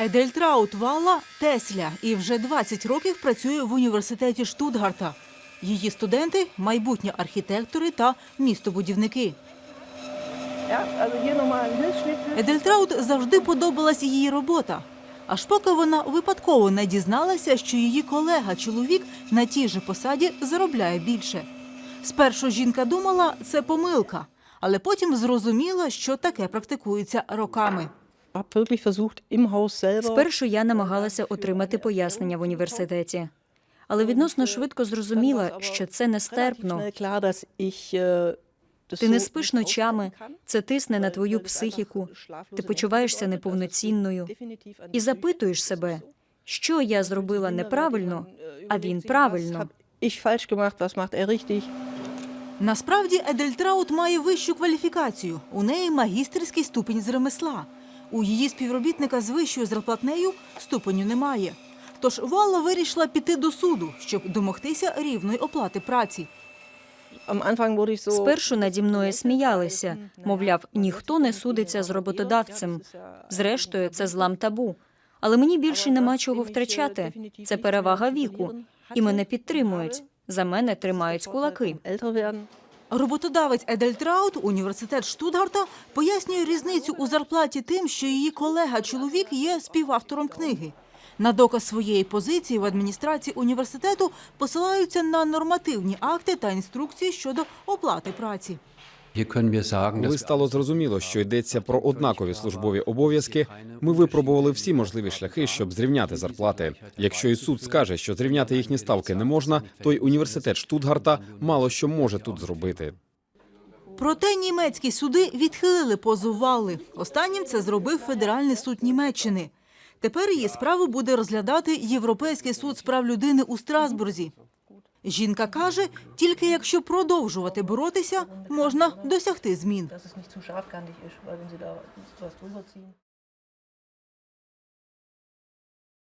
Едельтраут Валла Тесля і вже 20 років працює в університеті Штутгарта. Її студенти майбутні архітектори та містобудівники. Hilfsschnitt. Едельтраут завжди подобалась її робота. Аж поки вона випадково не дізналася, що її колега-чоловік на тій же посаді заробляє більше. Спершу жінка думала, це помилка, але потім зрозуміла, що таке практикується роками. Спершу я намагалася отримати пояснення в університеті, але відносно швидко зрозуміла, що це нестерпно. Ти не спиш ночами, це тисне на твою психіку, ти почуваєшся неповноцінною і запитуєш себе, що я зробила неправильно, а він правильно. Er? Насправді Едельтраут має вищу кваліфікацію. У неї магістерський ступінь з ремесла. У її співробітника з вищою зарплатнею ступеню немає. Тож Валла вирішила піти до суду, щоб домогтися рівної оплати праці. Спершу наді мною сміялися, мовляв, ніхто не судиться з роботодавцем. Зрештою, це злам табу. Але мені більше нема чого втрачати. Це перевага віку, і мене підтримують. За мене тримають кулаки. Роботодавець Едельтраут, університет Штутгарта, пояснює різницю у зарплаті тим, що її колега-чоловік є співавтором книги. На доказ своєї позиції в адміністрації університету посилаються на нормативні акти та інструкції щодо оплати праці. Коли стало зрозуміло, що йдеться про однакові службові обов'язки, ми випробували всі можливі шляхи, щоб зрівняти зарплати. Якщо і суд скаже, що зрівняти їхні ставки не можна, то й університет Штутгарта мало що може тут зробити. Проте німецькі суди відхилили позов Валли. Останнім це зробив Федеральний суд Німеччини. Тепер її справу буде розглядати Європейський суд з прав людини у Страсбурзі. Жінка каже, тільки якщо продовжувати боротися, можна досягти змін.